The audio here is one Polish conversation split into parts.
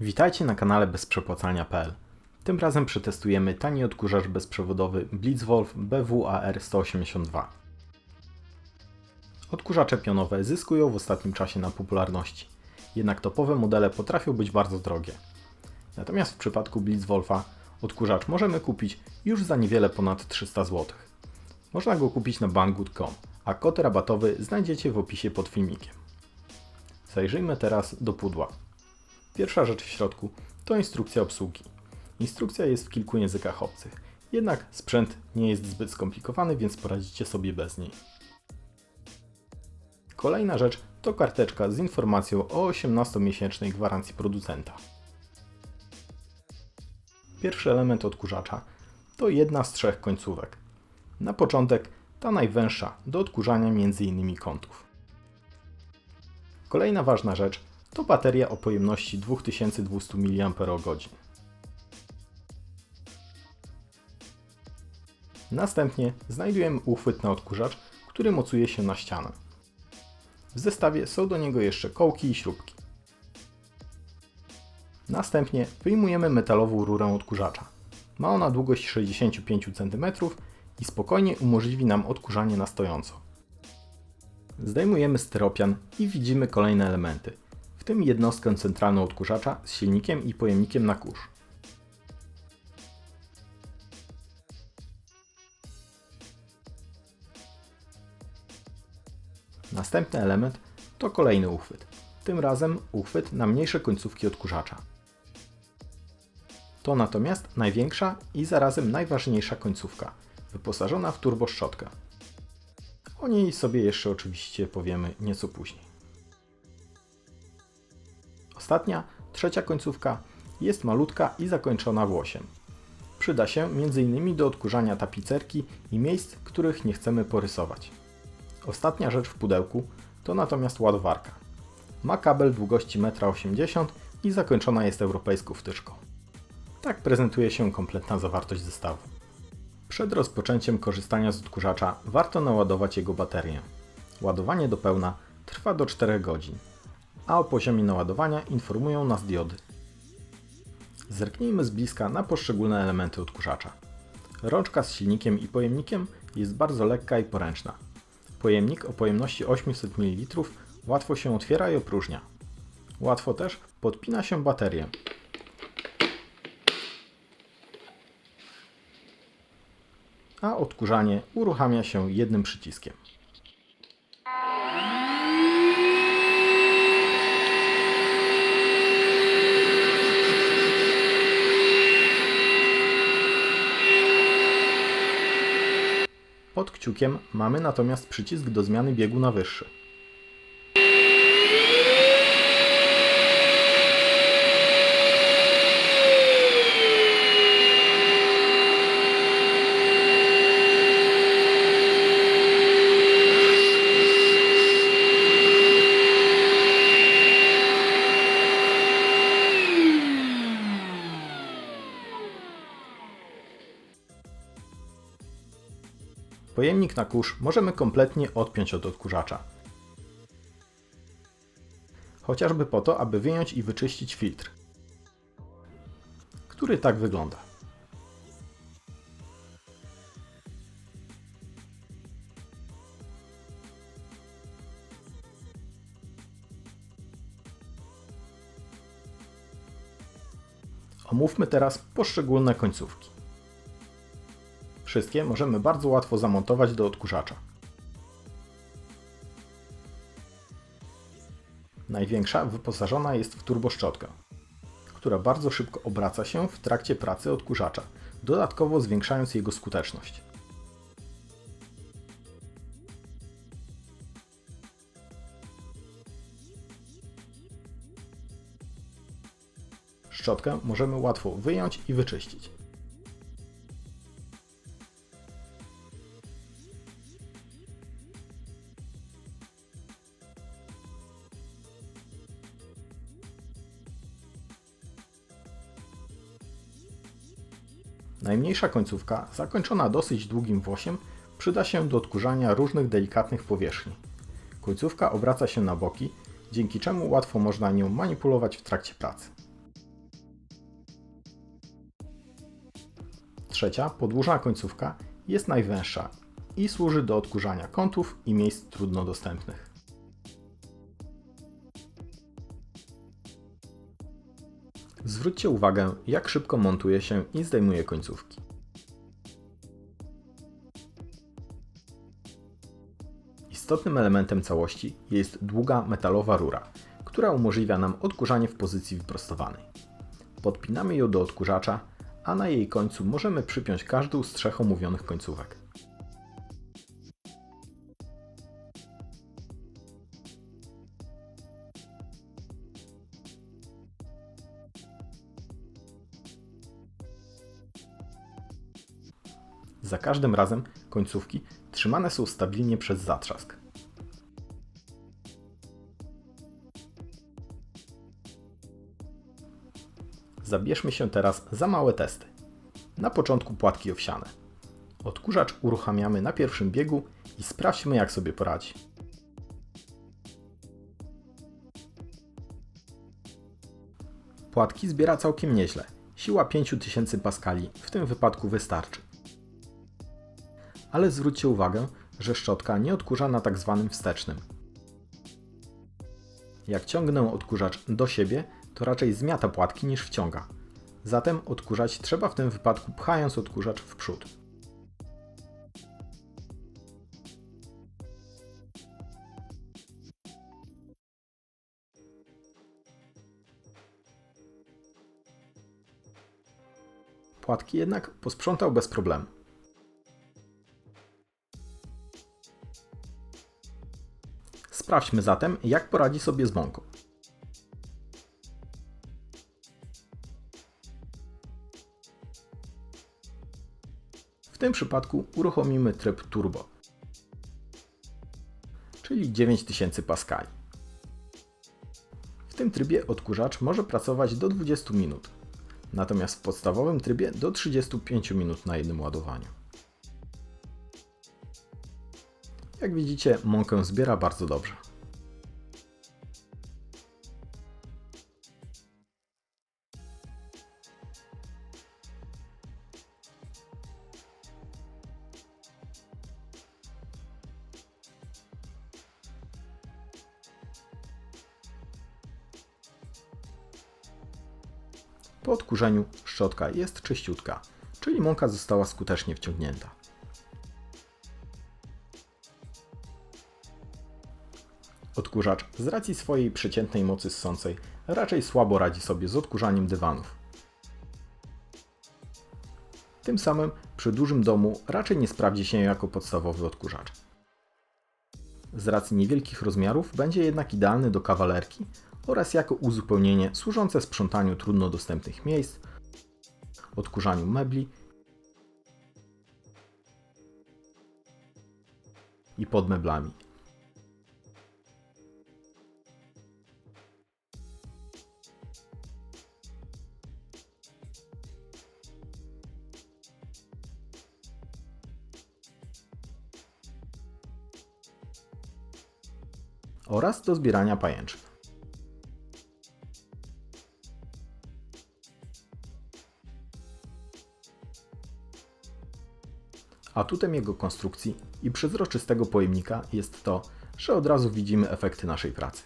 Witajcie na kanale bezprzepłacalnia.pl. Tym razem przetestujemy tani odkurzacz bezprzewodowy Blitzwolf BWAR 182. Odkurzacze pionowe zyskują w ostatnim czasie na popularności, jednak topowe modele potrafią być bardzo drogie. Natomiast w przypadku Blitzwolfa odkurzacz możemy kupić już za niewiele ponad 300 zł. Można go kupić na banggood.com, a kod rabatowy znajdziecie w opisie pod filmikiem. Zajrzyjmy teraz do pudła. Pierwsza rzecz w środku to instrukcja obsługi. Instrukcja jest w kilku językach obcych, jednak sprzęt nie jest zbyt skomplikowany, więc poradzicie sobie bez niej. Kolejna rzecz to karteczka z informacją o 18-miesięcznej gwarancji producenta. Pierwszy element odkurzacza to jedna z trzech końcówek. Na początek ta najwęższa do odkurzania m.in. kątów. Kolejna ważna rzecz to bateria o pojemności 2200 mAh. Następnie znajdujemy uchwyt na odkurzacz, który mocuje się na ścianę. W zestawie są do niego jeszcze kołki i śrubki. Następnie wyjmujemy metalową rurę odkurzacza. Ma ona długość 65 cm i spokojnie umożliwi nam odkurzanie na stojąco. Zdejmujemy styropian i widzimy kolejne elementy, tym jednostkę centralną odkurzacza z silnikiem i pojemnikiem na kurz. Następny element to kolejny uchwyt, tym razem uchwyt na mniejsze końcówki odkurzacza. To natomiast największa i zarazem najważniejsza końcówka, wyposażona w turboszczotkę. O niej sobie jeszcze oczywiście powiemy nieco później. Ostatnia, trzecia końcówka jest malutka i zakończona włosiem. Przyda się m.in. do odkurzania tapicerki i miejsc, których nie chcemy porysować. Ostatnia rzecz w pudełku to natomiast ładowarka. Ma kabel długości 1,80 m i zakończona jest europejską wtyczką. Tak prezentuje się kompletna zawartość zestawu. Przed rozpoczęciem korzystania z odkurzacza warto naładować jego baterię. Ładowanie do pełna trwa do 4 godzin, a o poziomie naładowania informują nas diody. Zerknijmy z bliska na poszczególne elementy odkurzacza. Rączka z silnikiem i pojemnikiem jest bardzo lekka i poręczna. Pojemnik o pojemności 800 ml łatwo się otwiera i opróżnia. Łatwo też podpina się baterię. A odkurzanie uruchamia się jednym przyciskiem. Pod kciukiem mamy natomiast przycisk do zmiany biegu na wyższy. Pojemnik na kurz możemy kompletnie odpiąć od odkurzacza. Chociażby po to, aby wyjąć i wyczyścić filtr, który tak wygląda. Omówmy teraz poszczególne końcówki. Wszystkie możemy bardzo łatwo zamontować do odkurzacza. Największa wyposażona jest w turboszczotkę, która bardzo szybko obraca się w trakcie pracy odkurzacza, dodatkowo zwiększając jego skuteczność. Szczotkę możemy łatwo wyjąć i wyczyścić. Najmniejsza końcówka, zakończona dosyć długim włosiem, przyda się do odkurzania różnych delikatnych powierzchni. Końcówka obraca się na boki, dzięki czemu łatwo można nią manipulować w trakcie pracy. Trzecia, podłużna końcówka jest najwęższa i służy do odkurzania kątów i miejsc trudno dostępnych. Zwróćcie uwagę, jak szybko montuje się i zdejmuje końcówki. Istotnym elementem całości jest długa metalowa rura, która umożliwia nam odkurzanie w pozycji wyprostowanej. Podpinamy ją do odkurzacza, a na jej końcu możemy przypiąć każdą z trzech omówionych końcówek. Za każdym razem końcówki trzymane są stabilnie przez zatrzask. Zabierzmy się teraz za małe testy. Na początku płatki owsiane. Odkurzacz uruchamiamy na pierwszym biegu i sprawdźmy jak sobie poradzi. Płatki zbiera całkiem nieźle. Siła 5000 paskali w tym wypadku wystarczy. Ale zwróćcie uwagę, że szczotka nie odkurza na tak zwanym wstecznym. Jak ciągnę odkurzacz do siebie, to raczej zmiata płatki niż wciąga. Zatem odkurzać trzeba w tym wypadku pchając odkurzacz w przód. Płatki jednak posprzątał bez problemu. Sprawdźmy zatem, jak poradzi sobie z mąką. W tym przypadku uruchomimy tryb turbo, czyli 9000 paskali. W tym trybie odkurzacz może pracować do 20 minut, natomiast w podstawowym trybie do 35 minut na jednym ładowaniu. Jak widzicie, mąkę zbiera bardzo dobrze. Po odkurzeniu szczotka jest czyściutka, czyli mąka została skutecznie wciągnięta. Odkurzacz z racji swojej przeciętnej mocy ssącej raczej słabo radzi sobie z odkurzaniem dywanów. Tym samym przy dużym domu raczej nie sprawdzi się jako podstawowy odkurzacz. Z racji niewielkich rozmiarów będzie jednak idealny do kawalerki oraz jako uzupełnienie służące sprzątaniu trudno dostępnych miejsc, odkurzaniu mebli i pod meblami. Oraz do zbierania pajęczyn. Atutem jego konstrukcji i przezroczystego pojemnika jest to, że od razu widzimy efekty naszej pracy.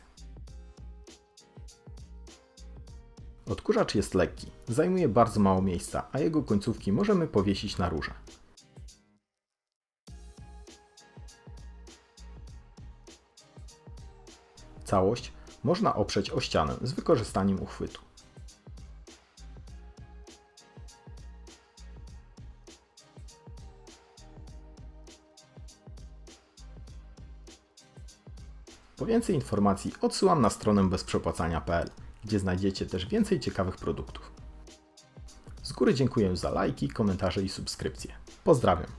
Odkurzacz jest lekki, zajmuje bardzo mało miejsca, a jego końcówki możemy powiesić na rurze. Całość można oprzeć o ścianę z wykorzystaniem uchwytu. Po więcej informacji odsyłam na stronę bezprzepłacania.pl, gdzie znajdziecie też więcej ciekawych produktów. Z góry dziękuję za lajki, komentarze i subskrypcje. Pozdrawiam.